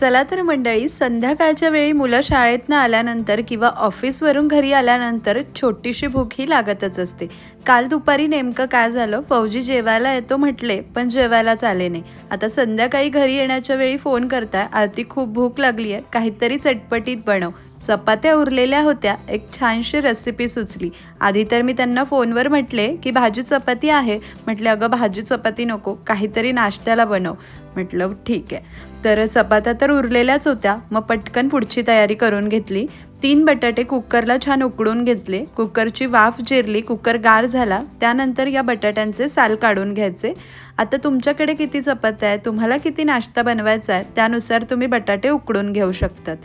चला तर मंडळी संध्याकाळच्या वेळी मुलं शाळेतनं आल्यानंतर किंवा ऑफिसवरून घरी आल्यानंतर छोटीशी भूक ही लागतच असते. काल दुपारी नेमकं काय झालं? फौजी जेवायला येतो म्हटले पण जेवायलाच आले नाही. आता संध्याकाळी घरी येण्याच्या वेळी फोन करताय आरती खूप भूक लागली आहे काहीतरी चटपटीत बनव. चपात्या उरलेल्या होत्या. एक छानशी रेसिपी सुचली. आधी तर मी त्यांना फोनवर म्हटले की भाजी चपाती आहे. म्हटले अगं भाजी चपाती नको. काहीतरी नाश्त्याला बनव. म्हटलं ठीक आहे. तर चपात्या तर उरलेल्याच होत्या. मग पटकन पुढची तयारी करून घेतली. तीन बटाटे कुकरला छान उकडून घेतले. कुकरची वाफ जिरली. कुकर गार झाला. त्यानंतर या बटाट्यांचे साल काढून घ्यायचे. आता तुमच्याकडे किती चपात्या आहे तुम्हाला किती नाश्ता बनवायचा आहे? त्यानुसार तुम्ही बटाटे उकडून घेऊ शकतात.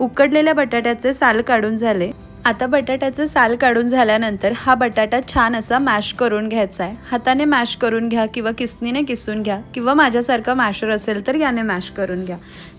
उकडलेल्या बटाट्याचे साल काढून झाले. आता बटाट्याचं साल काढून झाल्यानंतर हा बटाटा छान असा मॅश करून घ्यायचा आहे. हाताने मॅश करून घ्या किंवा किसनीने किसून घ्या किंवा माझ्यासारखा मॅशर असेल तर याने मॅश करून घ्या.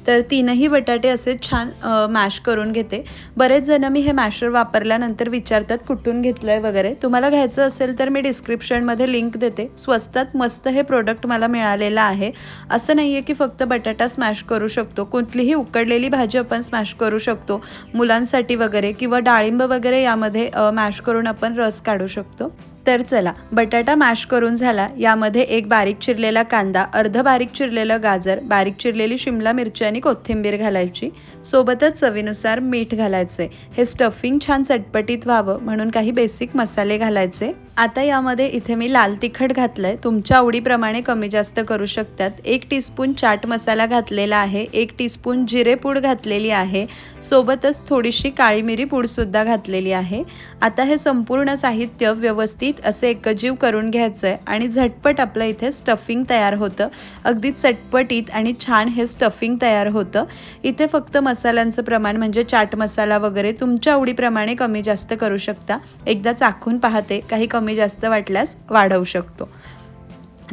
तर तीनही बटाटे असे छान मॅश करून घेते. बरेच जण मी हे मॅशर वापरल्यानंतर विचारतात कुठून घेतलं आहे वगैरे? तुम्हाला घ्यायचं असेल तर मी डिस्क्रिप्शनमध्ये लिंक देते. स्वस्तात मस्त हे प्रोडक्ट मला मिळालेलं आहे. असं नाही आहे की फक्त बटाटा स्मॅश करू शकतो. कुठलीही उकडलेली भाजी आपण स्मॅश करू शकतो. मुलांसाठी वगैरे किंवा डाळिंब वगैरे यामध्ये मॅश करून आपण रस काढू शकतो. तर चला बटाटा मॅश करून झाला. यामध्ये एक बारीक चिरलेला कांदा अर्ध बारीक चिरलेलं गाजर बारीक चिरलेली शिमला मिरची आणि कोथिंबीर घालायची. सोबतच चवीनुसार मीठ घालायचे. हे स्टफिंग छान चटपटीत व्हावं म्हणून काही बेसिक मसाले घालायचे. आता यामध्ये इथे मी लाल तिखट घातलंय. तुमच्या आवडीप्रमाणे कमी जास्त करू शकतात. एक टीस्पून चाट मसाला घातलेला आहे. एक टीस्पून जिरेपूड घातलेली आहे. सोबतच थोडीशी काळी मिरी पूडसुद्धा घातलेली आहे. आता हे संपूर्ण साहित्य व्यवस्थित असे एकजीव करून घ्यायचं आहे आणि झटपट आपलं इथे स्टफिंग तयार होतं. अगदी चटपटीत आणि छान हे स्टफिंग तयार होतं. इथे फक्त मसाल्यांचं प्रमाण म्हणजे चाट मसाला वगैरे तुमच्या आवडीप्रमाणे कमी जास्त करू शकता. एकदा चाखून पाहते काही कमी जास्त वाटल्यास वाढवू शकतो.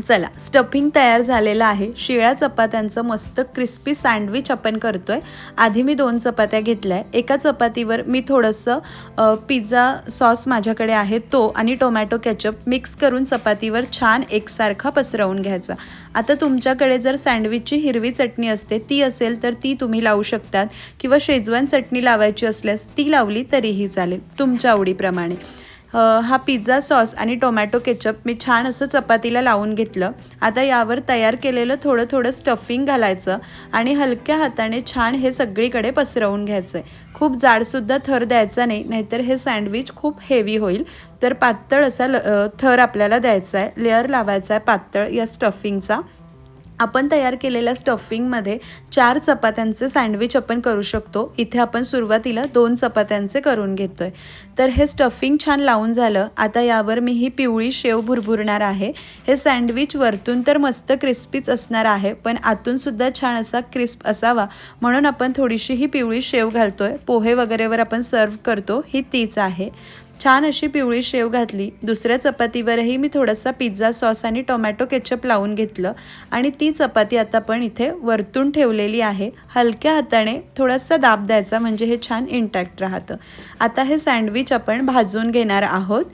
चला स्टफिंग तयार झालेलं आहे. शिळ्या चपात्यांचं मस्त क्रिस्पी सँडविच आपण करतोय. आधी मी दोन चपात्या घेतल्या आहे एका चपातीवर मी थोडंसं पिझ्झा सॉस माझ्याकडे आहे तो आणि टोमॅटो कॅचअप मिक्स करून चपातीवर छान एकसारखा पसरवून घ्यायचा. आता तुमच्याकडे जर सँडविचची हिरवी चटणी असते ती असेल तर ती तुम्ही लावू शकतात किंवा शेजवान चटणी लावायची असल्यास ती लावली तरीही चालेल तुमच्या आवडीप्रमाणे. हा पिझ्झा सॉस आणि टोमॅटो केचप मी छान असं चपातीला लावून घेतलं. आता यावर तयार केलेलं थोडं थोडं स्टफिंग घालायचं आणि हलक्या हाताने छान हे सगळीकडे पसरवून घ्यायचं आहे खूप जाडसुद्धा थर द्यायचा नाही नाहीतर हे सँडविच खूप हेवी होईल. तर पातळ असा थर आपल्याला द्यायचा आहे लेअर लावायचा आहे पातळ या स्टफिंगचा आपण तयार केलेल्या स्टफिंगमध्ये चार चपात्यांचे सँडविच आपण करू शकतो. इथे आपण सुरुवातीला दोन चपात्यांचे करून घेतोय. तर हे स्टफिंग छान लावून झालं. आता यावर मी ही पिवळी शेव भुरभुरणार आहे. हे सँडविच वरतून तर मस्त क्रिस्पीच असणार आहे पण आतूनसुद्धा छान असा क्रिस्प असावा म्हणून आपण थोडीशी ही पिवळी शेव घालतोय. पोहे वगैरेवर आपण सर्व करतो. ही तीच आहे. छान अशी पिवळी शेव घातली. दुसऱ्या चपातीवरही मी थोडासा पिझ्झा सॉस आणि टोमॅटो केचप लावून घेतलं आणि ती चपाती आता पण इथे वरतून ठेवलेली आहे. हलक्या हाताने थोडासा दाब द्यायचा म्हणजे हे छान इंटॅक्ट राहतं. आता हे सँडविच आपण भाजून घेणार आहोत.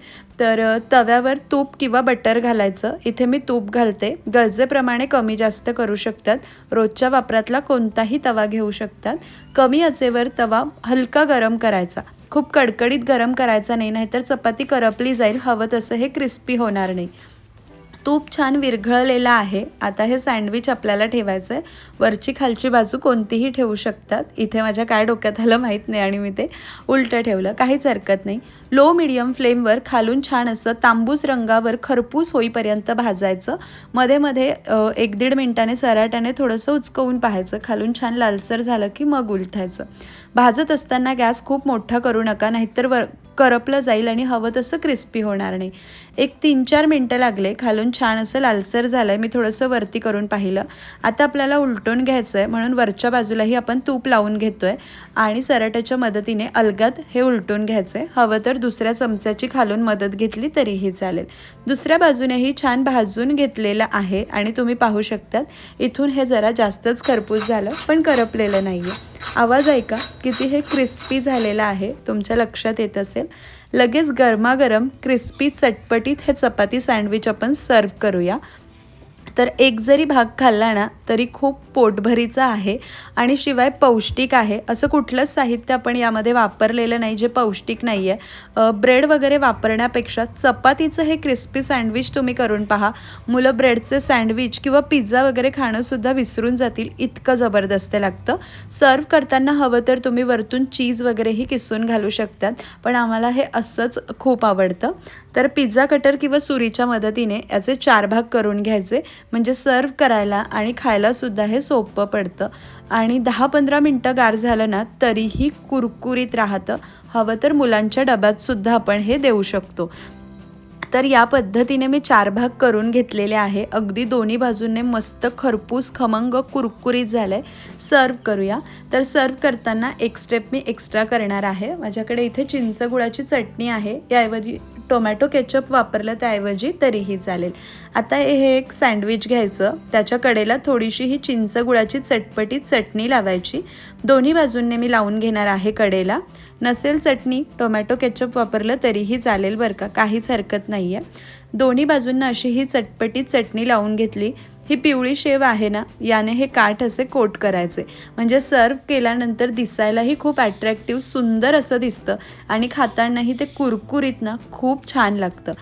तर तव्यावर तूप किंवा बटर घालायचं. इथे मी तूप घालते. गरजेप्रमाणे कमी जास्त करू शकतात. रोजच्या वापरातला कोणताही तवा घेऊ शकतात. कमी आचेवर तवा हलका गरम करायचा. खूप कडकडीत गरम करायचा नाही नाहीतर चपाती करपली जाईल हवं तसं हे क्रिस्पी होणार नाही. तूप छान विरघळलेलं आहे. आता हे सँडविच आपल्याला ठेवायचं आहे. वरची खालची बाजू कोणतीही ठेवू शकतात. इथे माझ्या काय डोक्यात आलं माहीत नाही आणि मी ते उलटं ठेवलं. काहीच हरकत नाही. लो मिडियम फ्लेमवर खालून छान असं तांबूस रंगावर खरपूस होईपर्यंत भाजायचं. मध्ये मध्ये एक दीड मिनटाने सराट्याने थोडंसं उचकवून पाहायचं. खालून छान लालसर झालं की मग उलथायचं. भाजत असताना गॅस खूप मोठा करू नका नाहीतर वर करपलं जाईल आणि हवं तसं क्रिस्पी होणार नाही. एक तीन चार मिनटं लागले. खालून छान असं लालसर झालं आहे मी थोडंसं वरती करून पाहिलं. आता आपल्याला उलटून घ्यायचं आहे म्हणून वरच्या बाजूलाही आपण तूप लावून घेतो आहे आणि सराट्याच्या मदतीने अलगद हे उलटून घ्यायचं आहे हवं तर दुसऱ्या चमच्याची खालून मदत घेतली तरीही चालेल. दुसऱ्या बाजूनेही छान भाजून घेतलेलं आहे. आणि तुम्ही पाहू शकतात इथून हे जरा जास्तच खरपूस झालं पण करपलेलं नाही आहे आवाज ऐका किती हे क्रिस्पी झालेलं आहे. तुमच्या लक्षात येत असेल. लगेच गरमागरम क्रिस्पी चटपटीत हे चपाती सँडविच आपण सर्व करूया. तर एक जरी भाग खाल्ला ना तरी खूप पोटभरीचा आहे आणि शिवाय पौष्टिक आहे. असं कुठलंच साहित्य आपण यामध्ये वापरलेलं नाही जे पौष्टिक नाही आहे ब्रेड वगैरे वापरण्यापेक्षा चपातीचं हे क्रिस्पी सँडविच तुम्ही करून पहा. मुलं ब्रेडचे सँडविच किंवा पिझ्झा वगैरे खाणंसुद्धा विसरून जातील इतकं जबरदस्त लागतं. सर्व करताना हवं तर तुम्ही वरतून चीज वगैरेही किसून घालू शकतात पण आम्हाला हे असंच खूप आवडतं. तर पिझ्झा कटर किंवा सुरीच्या मदतीने याचे चार भाग करून घ्यायचे. म्हणजे सर्व करायला आणि खायलासुद्धा हे सोपं पडतं. आणि दहा पंधरा मिनटं गार झालं ना तरीही कुरकुरीत राहतं. हवं तर मुलांच्या डब्यातसुद्धा आपण हे देऊ शकतो. तर या पद्धतीने मी चार भाग करून घेतलेले आहे. अगदी दोन्ही बाजूने मस्त खरपूस खमंग कुरकुरीत झालं आहे सर्व करूया. तर सर्व करताना एक स्टेप मी एक्स्ट्रा करणार आहे. माझ्याकडे इथे चिंच गुळाची चटणी आहे. याऐवजी टोमॅटो केचप वापरलं त्याऐवजी तरीही चालेल. आता हे एक सँडविच घ्यायचं. त्याच्या कडेला थोडीशी ही चिंच गुळाची चटपटीत चटणी लावायची. दोन्ही बाजूंनी मी लावून घेणार आहे कडेला. नसेल चटणी टोमॅटो केचप वापरलं तरीही चालेल बरं का. काहीच हरकत नाही आहे दोन्ही बाजूंना अशी ही चटपटीत चटणी लावून घेतली. ही पिवळी शेव आहे ना याने हे काठ असे कोट करायचे. म्हणजे सर्व केल्यानंतर दिसायलाही खूप अट्रॅक्टिव्ह सुंदर असं दिसतं. आणि खातानाही ते कुरकुरीत ना खूप छान लागतं.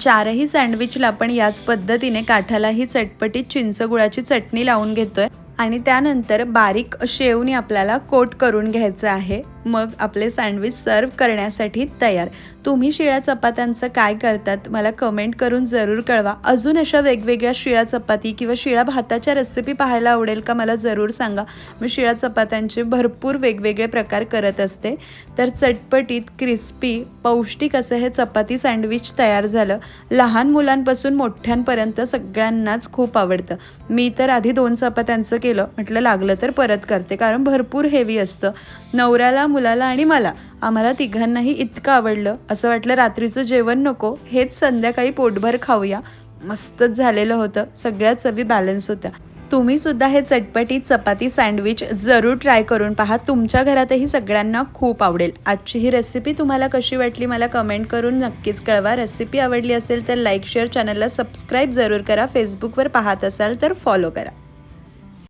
चारही सँडविचला आपण याच पद्धतीने काठाला ही चटपटीत चिंचगुळाची चटणी लावून घेतोय. आणि त्यानंतर बारीक शेवनी आपल्याला कोट करून घ्यायचं आहे. मग आपले सँडविच सर्व करण्यासाठी तयार. तुम्ही शिळ्या चपात्यांचं काय करतात मला कमेंट करून जरूर कळवा. अजून अशा वेगवेगळ्या शिळ्या चपाती किंवा शिळ्या भाताच्या रेसिपी पाहायला आवडेल का मला जरूर सांगा. मी शिळ्या चपात्यांचे भरपूर वेगवेगळे प्रकार करत असते. तर चटपटीत क्रिस्पी पौष्टिक असं हे चपाती सँडविच तयार झालं. लहान मुलांपासून मोठ्यांपर्यंत सगळ्यांनाच खूप आवडतं. मी तर आधी दोन चपात्यांचं केलं. म्हटलं लागलं तर परत करते कारण भरपूर हेवी असतं. नवऱ्याला मुलाला आणि मला. आम्हाला तिघांनाही इतकं आवडलं. असं वाटलं रात्रीचं जेवण नको हेच संध्याकाळी पोटभर खाऊया. मस्तच झालेलं होतं. सगळ्या चवी बॅलन्स होत्या. तुम्ही सुद्धा हे चटपटी चपाती सँडविच जरूर ट्राय करून पहा. तुमच्या घरातही सगळ्यांना खूप आवडेल. आजची ही रेसिपी तुम्हाला कशी वाटली मला कमेंट करून नक्कीच कळवा. रेसिपी आवडली असेल तर लाईक शेअर चॅनलला सबस्क्राईब जरूर करा. फेसबुकवर पाहत असाल तर फॉलो करा.